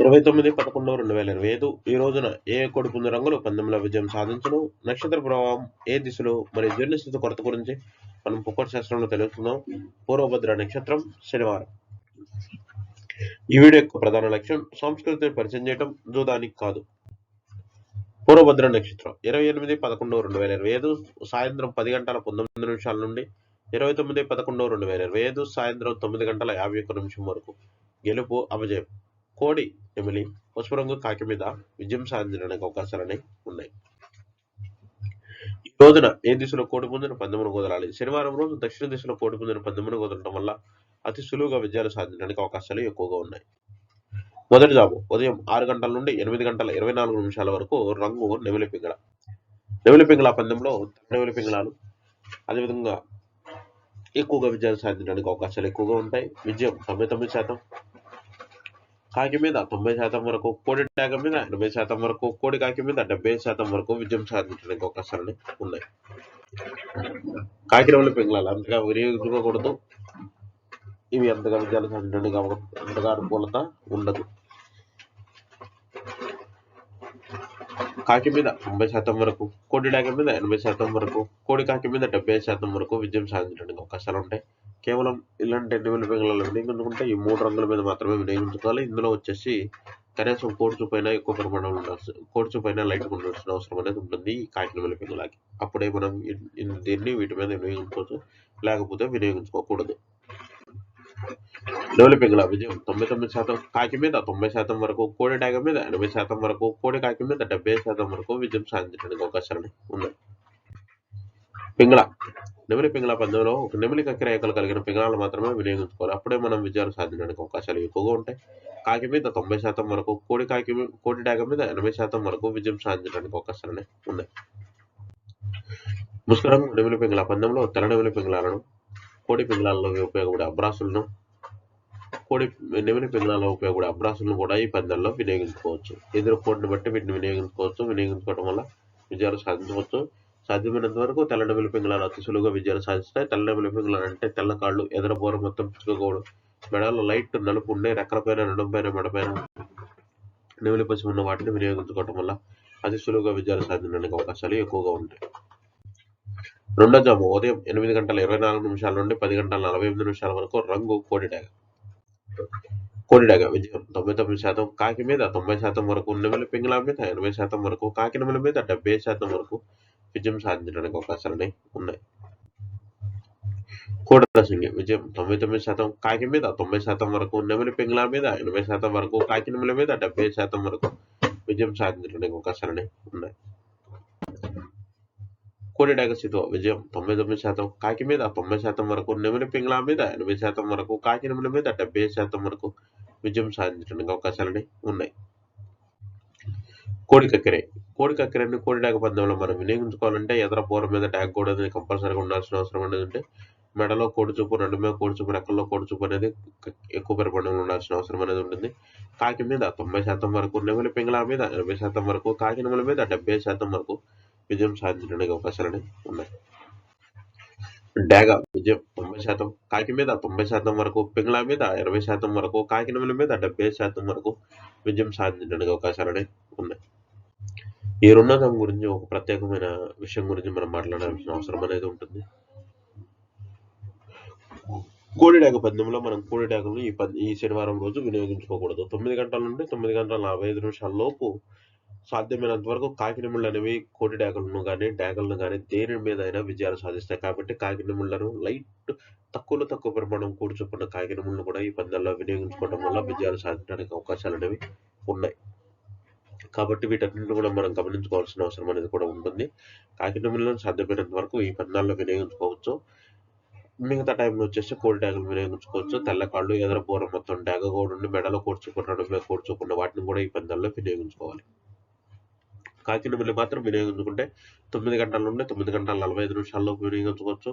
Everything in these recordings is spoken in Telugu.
ఇరవై తొమ్మిది పదకొండు రెండు వేల ఇరవై ఐదు. ఈ రోజున ఏ కొడుకున్న రంగులు పందెంలో విజయం సాధించను. నక్షత్ర ప్రభావం ఏ దిశలో మరియు జీర్ణస్థితి కొరత గురించి మనం పుక్కటి శాస్త్రంలో తెలుసుకుందాం. పూర్వభద్ర నక్షత్రం శనివారం. ఈ వీడియో యొక్క ప్రధాన లక్ష్యం సంస్కృతిని పరిచయం చేయడం జూదానికి కాదు. పూర్వభద్ర నక్షత్రం ఇరవై ఎనిమిది పదకొండు రెండు వేల ఇరవై ఐదు సాయంత్రం పది గంటల పంతొమ్మిది నిమిషాల నుండి ఇరవై తొమ్మిది పదకొండు రెండు వేల ఇరవై ఐదు సాయంత్రం తొమ్మిది గంటల యాభై ఒక్క నిమిషం వరకు. గెలుపు అపజయం. కోడి ఎమిలి పసుపు రంగు కాకి మీద విజయం సాధించడానికి అవకాశాలని ఉన్నాయి. ఈ రోజున ఏ దిశలో కోడి పుంజును పందెమును కుదరాలి శనివారం రోజు దక్షిణ దిశలో కోడి పుంజును పందెమును కుదరడం వల్ల అతి సులువుగా విజయాలు సాధించడానికి అవకాశాలు ఎక్కువగా ఉన్నాయి. మొదటి జాబు ఉదయం ఆరు గంటల నుండి ఎనిమిది గంటల ఇరవై నాలుగు నిమిషాల వరకు రంగు నెమిలి పింగళ. నెమిలి పింగళ పందెంలో నెమిలి పింగళాలు. అదేవిధంగా ఎక్కువగా విజయాలు సాధించడానికి అవకాశాలు ఎక్కువగా ఉంటాయి. విజయం తొంభై తొమ్మిది శాతం. కాకి మీద తొంభై శాతం వరకు కోడి ట్యాగ మీద ఎనభై శాతం వరకు కోడి కాకి మీద డెబ్బై శాతం వరకు విజయం సాధించడానికి అవకాశాలు ఉన్నాయి. కాకి పెంగళాలు అంతగా వినియోగించుకోకూడదు. ఇవి అంతగా విజయాలు సాధించడానికి అంతగా అనుకూలత ఉండదు. కాకి మీద తొంభై శాతం వరకు కోడి డాక మీద ఎనభై శాతం వరకు కోడి కాకి మీద డెబ్బై శాతం వరకు విజయం సాధించడానికి అవకాశాలు ఉంటాయి. కేవలం ఇలాంటి ఎన్ని పింగళాలు వినియోగించుకుంటే ఈ మూడు రంగుల మీద మాత్రమే వినియోగించుకోవాలి ఇందులో వచ్చేసి కనీసం కోడి పైన ఎక్కువ ప్రమాణం ఉండాల్సి కోడి పైన లైట్ ఉండాల్సిన అవసరం అనేది ఉంటుంది ఈ కాకిన పింగళాకి అప్పుడే మనం దీన్ని వీటి మీద వినియోగించుకోవచ్చు. లేకపోతే వినియోగించుకోకూడదు. నెమలి విజయం. తొంభై తొమ్మిది శాతం కాకి మీద తొంభై శాతం వరకు కోడి డాగ మీద ఎనభై శాతం వరకు కోడి కాకి మీద డెబ్బై శాతం వరకు విజయం సాధించడానికి అవకాశాలు ఉన్నాయి పింగళ. నెమిలి పింగళ పందెంలో ఒక నెమిలి కక్కిరేకలు కలిగిన పింగళాలు మాత్రమే వినియోగించుకోవాలి. అప్పుడే మనం విజయాలు సాధించడానికి అవకాశాలు ఎక్కువగా ఉంటాయి. కాకి మీద తొంభై శాతం వరకు కోడి కాకి కోడి డాగ మీద ఎనభై శాతం వరకు విజయం సాధించడానికి అవకాశాలు ఉన్నాయి. ముస్కరం నెమిలి పింగళ పందెంలో తెల్ల నెమిలి పింగళాలను కోడి పింగళాలలో ఉపయోగపడే అబ్రాసులను కోడి నెమలి పింగళాలలో ఉపయోగపడే అబ్రాసులను కూడా ఈ పందాల్లో వినియోగించుకోవచ్చు. ఎదురు కోడిని బట్టి వీటిని వినియోగించుకోవచ్చు. వినియోగించుకోవడం వల్ల విజయాలు సాధించవచ్చు. సాధ్యమైనంత వరకు తెల్ల పింగళాలు అతి సులువుగా విజయాలు సాధిస్తాయి. తెల్ల పింగళాలు అంటే తెల్ల కాళ్ళు ఎదర బోర మొత్తం పిచ్చుకోకూడదు మెడలో లైట్ నలుపు ఉండే రెక్కల పైన నడుం పైన మెడ పైన నెమలి పసి ఉన్న వాటిని వినియోగించుకోవడం వల్ల అతి సులువుగా విజయాలు సాధించడానికి అవకాశాలు ఎక్కువగా ఉంటాయి. రెండో జాము ఉదయం ఎనిమిది గంటల ఇరవై నాలుగు నిమిషాల నుండి పది గంటల నలభై ఎనిమిది నిమిషాల వరకు రంగు కోడిడాగ. కోడిడాగ విజయం. తొంభై తొమ్మిది శాతం కాకి మీద తొంభై శాతం వరకు నెమలి పింగళ మీద ఎనభై శాతం వరకు కాకి నెమలి మీద డెబ్బై శాతం వరకు విజయం సాధించడానికి అవకాశాలని ఉన్నాయి. కోడరసింగి విజయం. తొంభై తొమ్మిది శాతం కాకి మీద తొంభై శాతం వరకు నెమలి పింగళ మీద ఎనభై శాతం వరకు కాకి నెమలి మీద డెబ్బై శాతం వరకు విజయం సాధించడానికి అవకాశాలని ఉన్నాయి. కోడి డాగసితో విజయం తొంభై తొమ్మిది శాతం కాకి మీద తొంభై శాతం వరకు నెమలి పింగ్లా మీద ఎనభై శాతం వరకు కాకి నెమలి మీద డెబ్బై శాతం వరకు విజయం సాధించడానికి అవకాశాలని ఉన్నాయి కోడి కక్కెరే కోడి కక్కెరని కోడి డాగ పందెంలో మనం వినియోగించుకోవాలంటే ఎదర పూర మీద డాగ్ కూడా అనేది కంపల్సరీగా ఉండాల్సిన అవసరం అనేది ఉంటే మెడలో కోడి చూపు రెండు మీద కోడి చూపు రెక్కల్లో కోడి చూపు అనేది ఎక్కువ పరిమాణంలో ఉండాల్సిన అవసరం అనేది ఉంటుంది కాకి మీద తొంభై శాతం వరకు నెమలి పింగళ మీద ఎనభై శాతం వరకు కాకి నెమలి మీద డెబ్బై శాతం వరకు విజయం సాధించడానికి అవకాశాలని ఉన్నాయి. డాగా విజయం తొంభై శాతం కాకి మీద తొంభై శాతం వరకు పింగ్లా మీద ఇరవై శాతం వరకు కాకినమల మీద డెబ్బై శాతం వరకు విజయం సాధించడానికి అవకాశాలని ఉన్నాయి. ఈ రుణాదం గురించి ఒక ప్రత్యేకమైన విషయం గురించి మనం మాట్లాడాల్సిన అవసరం అనేది ఉంటుంది. కోడిడాగ పద్యంలో మనం కోడిడాకలను ఈ పద్ ఈ శనివారం రోజు వినియోగించుకోకూడదు. తొమ్మిది గంటల నుండి తొమ్మిది గంటల నలభై ఐదు నిమిషాల లోపు సాధ్యమైనంత వరకు కాకినముళ్ళు అనేవి కోడి డాకలను కానీ డాకలను కానీ దేని మీద అయినా విజయాలు సాధిస్తాయి. కాబట్టి కాకినముళ్ళను లైట్ తక్కువలో తక్కువ ప్రమాణం కూర్చుకున్న కాకినములను కూడా ఈ పందాల్లో వినియోగించుకోవడం వల్ల విజయాలు సాధించడానికి అవకాశాలు అనేవి ఉన్నాయి. కాబట్టి వీటన్నింటిని కూడా మనం గమనించుకోవాల్సిన అవసరం అనేది కూడా ఉంటుంది. కాకినములను సాధ్యమైనంత వరకు ఈ పందాల్లో వినియోగించుకోవచ్చు. మిగతా టైంలో వచ్చేసి కోడి డాగులు వినియోగించుకోవచ్చు. తెల్ల కాళ్ళు ఎదర పూర మొత్తం డాగ కూడా ఉండి మెడలో కూర్చుకున్న కూర్చుకున్న వాటిని కూడా ఈ పందాల్లో వినియోగించుకోవాలి. కాకినమిల్లి మాత్రం వినియోగించుకుంటే తొమ్మిది గంటల నుండి తొమ్మిది గంటల నలభై ఐదు నిమిషాల్లో వినియోగించుకోవచ్చు.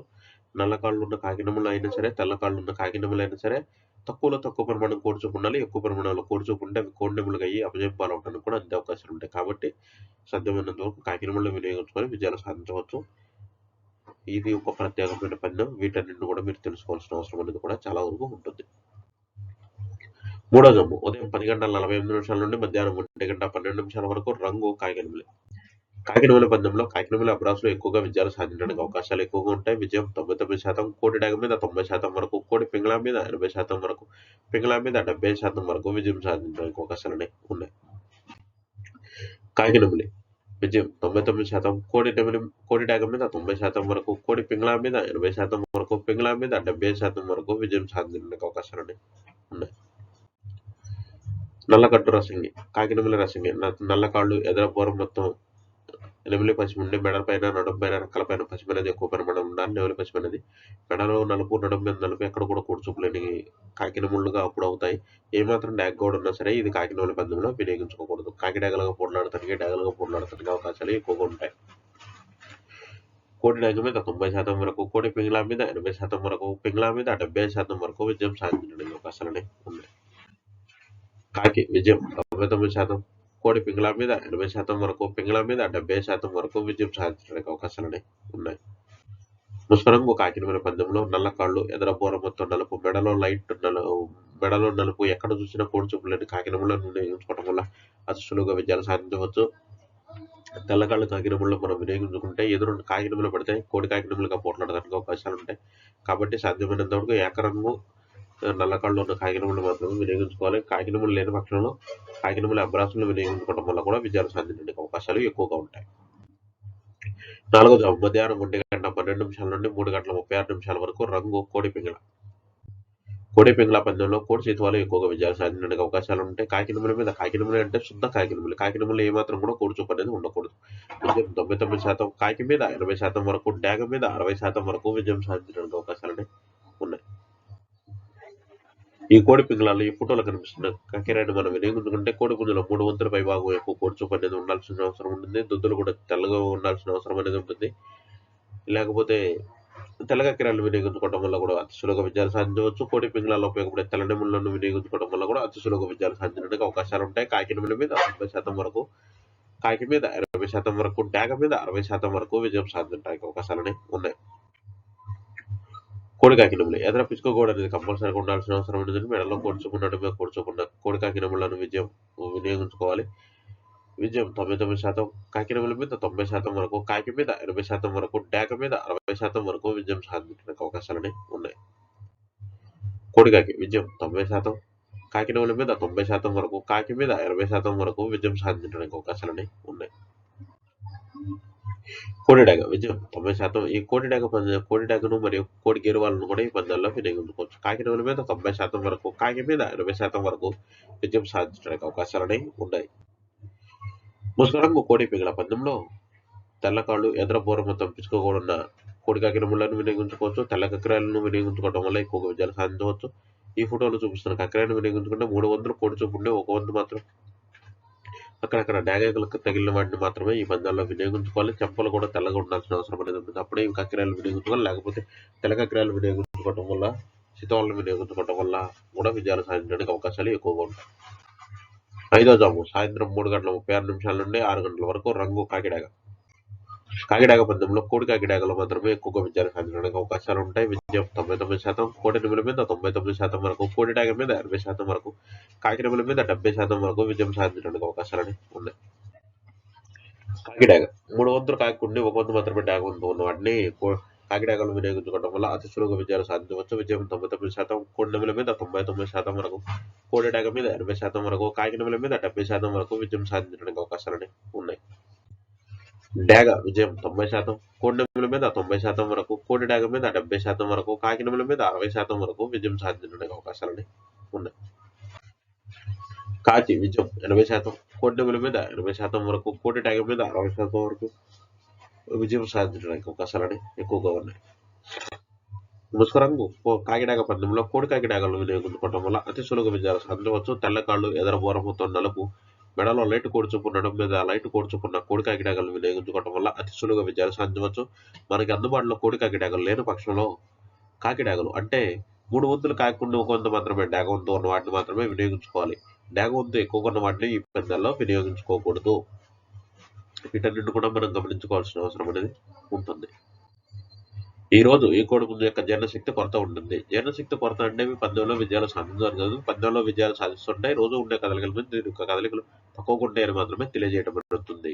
నల్ల కాళ్ళు ఉన్న కాకినములు అయినా సరే తెల్ల కాళ్ళు ఉన్న కాకినములు అయినా సరే తక్కువలో తక్కువ పరిమాణం కోడ్చుకుండాలి ఎక్కువ పరిమాణంలో కోడ్చుకుంటే అవి కోడినెములుగా అయ్యి అపజయం పాలవడానికి కూడా అంతే అవకాశాలు ఉంటాయి. కాబట్టి సాధ్యమైనంత వరకు కాకినములు వినియోగించుకొని విజయాలు సాధించవచ్చు. ఇది ఒక ప్రత్యేకమైన పందెం వీటన్నింటిని కూడా మీరు తెలుసుకోవాల్సిన అవసరం అనేది కూడా చాలా వరకు ఉంటుంది. మూడో జమ్ము ఉదయం పది గంటల నలభై ఎనిమిది నిమిషాల నుండి మధ్యాహ్నం ఒంటి గంట పన్నెండు నిమిషాల వరకు రంగు కాకినమిలి కాకినమిలి పందెంలో కాకినమిలి అభ్రాసులు ఎక్కువగా విజయాలు సాధించడానికి అవకాశాలు ఎక్కువగా ఉంటాయి. విజయం తొంభై తొమ్మిది శాతం కోటి డాగ మీద తొంభై శాతం వరకు కోడి పింగళా మీద ఎనభై శాతం వరకు పింగళా మీద డెబ్బై శాతం వరకు విజయం సాధించడానికి అవకాశాలు అనేవి ఉన్నాయి. కాకినమిలి విజయం తొంభై తొమ్మిది శాతం కోడి నెమిలి కోడి డాగ మీద తొంభై శాతం వరకు కోడి పింగళా మీద ఎనభై శాతం వరకు పింగళా మీద డెబ్బై శాతం వరకు విజయం సాధించడానికి అవకాశాలు అనేవి ఉన్నాయి. నల్లకట్టు రసింగి కాకినమిలి రసింగి. నల్లకాళ్ళు నల్ల కాళ్ళు ఎదర మొత్తం నెమిలి పశ్చిమ ఉండి మెడ పైన నడుము పైన రెక్కల పైన పశ్చిమ అనేది ఎక్కువ పరిమాణం ఉండాలి. నెమిలి పశ్చిమ అనేది మెడలో నలుపు నడుము మీద నలుపు ఎక్కడ కూడా కూర్చోలేని కాకినముళ్ళుగా అప్పుడు అవుతాయి. ఏమాత్రం డ్యాగ్ కూడా ఉన్నా సరే ఇది కాకినమిలి పందెంలో వినియోగించుకోకూడదు. కాకి డాగలుగా పోట్లాడటానికి డాగలుగా పోట్లాడటానికి అవకాశాలు ఎక్కువగా ఉంటాయి. కోడి డాగ మీద తొంభై శాతం వరకు కోడి పింగళా మీద ఎనభై శాతం వరకు పింగళా మీద డెబ్బై శాతం వరకు విజయం సాధించడానికి అవకాశాలు ఉన్నాయి. కాకి విజయం తొంభై తొమ్మిది శాతం కోడి పింగళ మీద ఎనభై శాతం వరకు పింగళ మీద డెబ్బై శాతం వరకు విజయం సాధించడానికి అవకాశాలు ఉన్నాయి. ముస్మరంగు కాకినమైన పందెంలో నల్ల కాళ్ళు ఎదర బోర మొత్తం నలుపు మెడలో లైట్ మెడలో నలుపు ఎక్కడ చూసినా కోడి చూపులేని కాకినములను వినియోగించుకోవడం వల్ల అతి సులువుగా విజయాలు సాధించవచ్చు. తెల్లకాళ్ళు కాకినములు మనం వినియోగించుకుంటే ఎదురు కాకినములు పడితే కోడి కాకినములుగా పోట్లాడడానికి అవకాశాలు ఉంటాయి. కాబట్టి సాధ్యమైనంత వరకు ఏకరంగు నల్ల కళ్ళు ఉన్న కాకినములు మాత్రమే వినియోగించుకోవాలి. కాకినములు లేని పక్షంలో కాకినముల అభ్యాసంలో వినియోగించుకోవడం వల్ల కూడా విజయాలు సాధించడానికి అవకాశాలు ఎక్కువగా ఉంటాయి. నాలుగో మధ్యాహ్నం ఒంటి గంట పన్నెండు నిమిషాల నుండి మూడు గంటల ముప్పై ఆరు నిమిషాల వరకు రంగు కోడి పింగళ. కోడి పింగళ పందెంలో కోడి చేతువాలు ఎక్కువగా విజయాలు సాధించడానికి అవకాశాలు ఉంటాయి. కాకినముల మీద కాకినములు అంటే శుద్ధ కాకినములు కాకినములు ఏమాత్రం కూడా కోడి చూపు అనేది ఉండకూడదు. విజయం తొంభై తొమ్మిది శాతం కాకి మీద ఎనభై శాతం వరకు డ్యాగ మీద అరవై శాతం వరకు విజయం సాధించడానికి అవకాశాలు ఉన్నాయి ఈ కోడి పింగళాలు ఈ ఫోటోలో కనిపిస్తున్న కక్కెరాన్ని మనం వినియోగించుకుంటే కోడి పుంజులో మూడు వంతుల పై భాగం ఎక్కువ కోడి చూపు అనేది ఉండాల్సిన అవసరం ఉంటుంది. దుద్దులు కూడా తెల్లగా ఉండాల్సిన అవసరం అనేది ఉంటుంది. లేకపోతే తెల్లగా కిరాలు వినియోగించుకోవడం వల్ల కూడా అతి సులువుగా విజయాలు సాధించవచ్చు. కోడి పింగళాల్లో ఉపయోగపడే తెల్లనిములను వినియోగించుకోవడం వల్ల కూడా అతి సులువుగా విజయాలు సాధించడానికి అవకాశాలు ఉంటాయి. కాకినముల మీద ముప్పై శాతం వరకు కాకి మీద ఇరవై శాతం వరకు డాగ మీద అరవై శాతం వరకు విజయం సాధించడానికి అవకాశాలు అనేవి ఉన్నాయి. కోడికాకినములు. ఎదర పిచ్చుకోకూడదు అనేది కంపల్సరీగా ఉండాల్సిన అవసరం ఉంటుంది మెడలో పొడుచుకున్నట్టు మీద పొడుచుకున్న కోడి కాకినములను విజయం వినియోగించుకోవాలి. విజయం తొంభై తొమ్మిది శాతం కాకినముల మీద తొంభై శాతం వరకు కాకి మీద ఎనభై శాతం వరకు డాక మీద అరవై శాతం వరకు విజయం సాధించడానికి అవకాశాలని ఉన్నాయి. కోడికాకి విజయం తొంభై శాతం కాకినముల మీద తొంభై శాతం వరకు కాకి మీద ఎనభై శాతం వరకు విజయం సాధించడానికి అవకాశాలని ఉన్నాయి. కోడిడాగ విజయం. తొంభై శాతం ఈ కోడిడాగ పంద కోడిడాగను మరియు కోడి గేరు కూడా ఈ పందాల్లో వినియోగించుకోవచ్చు. కాకినముల మీద తొంభై శాతం వరకు కాకి మీద ఇరవై శాతం వరకు విజయం సాధించడానికి అవకాశాలని ఉన్నాయి. ముసరంగు కోడి పిగల పందెంలో తెల్లకాళ్ళు ఎదర బోర మొత్తం కోడి కాకినములను వినియోగించుకోవచ్చు. తెల్ల కక్రాలను వినియోగించుకోవడం వల్ల ఎక్కువగా విజయాలు సాధించవచ్చు. ఈ ఫోటోలో చూపిస్తున్న కక్రాలను వినియోగించుకుంటే మూడు వందలు కోడి చూపు ఉండే ఒక వంతు మాత్రం అక్కడక్కడ డాగలకు తగిలిన వాటిని మాత్రమే ఈ పందాల్లో వినియోగించుకోవాలి. చెంపలు కూడా తెల్లగా ఉండాల్సిన అవసరం అనేది ఉంటుంది అప్పుడే ఈ కక్కిరాలు వినియోగించుకోవాలి. లేకపోతే తెల్ల కక్కిరాలు వినియోగించుకోవడం వల్ల శీతవాళ్ళను వినియోగించుకోవడం వల్ల కూడా విజయాలు సాధించడానికి అవకాశాలు ఎక్కువగా ఉంటాయి. ఐదో జాము. సాయంత్రం మూడు గంటల ముప్పై ఆరు నిమిషాల నుండి ఆరు గంటల వరకు రంగు కాకిడాగా కాకిడాక పందెంలో కోడి కాకిడాగలో మాత్రమే ఎక్కువగా విజయాలు సాధించడానికి అవకాశాలు ఉంటాయి విజయం తొంభై తొమ్మిది శాతం కోటి నిమిల మీద తొంభై తొమ్మిది శాతం వరకు కోడి డాగ మీద ఎనభై శాతం వరకు కాకినిమిల మీద డెబ్బై శాతం వరకు విజయం సాధించడానికి అవకాశాలు ఉన్నాయి. కాకిడాగ మూడు వంతులు కాకి ఒక వంతు మాత్రమే డాగ వంతు ఉన్న వాటిని కో- కాకిడాగలు వినియోగించుకోవడం వల్ల అతి సులువుగా విజయాలు సాధించవచ్చు. విజయం తొంభై తొమ్మిది శాతం కోడి మీద తొంభై తొమ్మిది శాతం వరకు కోడిడాగ మీద ఎనభై శాతం వరకు కాకి మీద డెబ్బై శాతం వరకు విజయం సాధించడానికి అవకాశాలు ఉన్నాయి. డాగ విజయం తొంభై శాతం కోడి నెమల మీద తొంభై శాతం వరకు కోడి డాగ మీద డెబ్బై శాతం వరకు కాకి నెమల మీద అరవై శాతం వరకు విజయం సాధించడానికి అవకాశాలని ఉన్నాయి. కాకి విజయం ఎనభై శాతం కోడినెముల మీద ఎనభై శాతం వరకు కోడి డాగ మీద అరవై శాతం వరకు విజయం సాధించడానికి అవకాశాలని ఎక్కువగా ఉన్నాయి. ముసుకరంగు కాకిడాగ పందెంలో కోడి కాకిడాగలు వినియోగించుకోవడం వల్ల అతి సులువుగా విజయాలు సాధించవచ్చు. తెల్లకాళ్ళు ఎదరబోరముతో నలుపు మెడలో లైట్ కోడి నడుము మీద లైట్ కూర్చుకున్న కోడికాయ కోడి వినియోగించుకోవడం వల్ల అతి సులువుగా విజయాలు సాధించవచ్చు. మనకి అందుబాటులో కోడి గిడాగలు లేని పక్షంలో కాకిడాగలు అంటే మూడు వంతులు కాకుండా ఒక వంతు మాత్రమే డాగ వంతు ఉన్న వాటిని మాత్రమే వినియోగించుకోవాలి. డాగ వంతు ఎక్కువ ఉన్న వాటిని ఈ పందాల్లో వినియోగించుకోకూడదు. వీటన్నింటి కూడా మనం గమనించుకోవాల్సిన అవసరం అనేది ఉంటుంది. ఈ రోజు ఈ కోడిపుంజు యొక్క జీర్ణశక్తి కొరత ఉంటుంది. జీర్ణశక్తి కొరత అంటే ఇవి పందెంలో విజయాలు సాధించారు కాదు. పందెంలో విజయాలు సాధిస్తుంటాయి. రోజు ఉండే కదలికల మీద దీని యొక్క కదలికలు తక్కువగా ఉంటాయని మాత్రమే తెలియజేయడం జరుగుతుంది.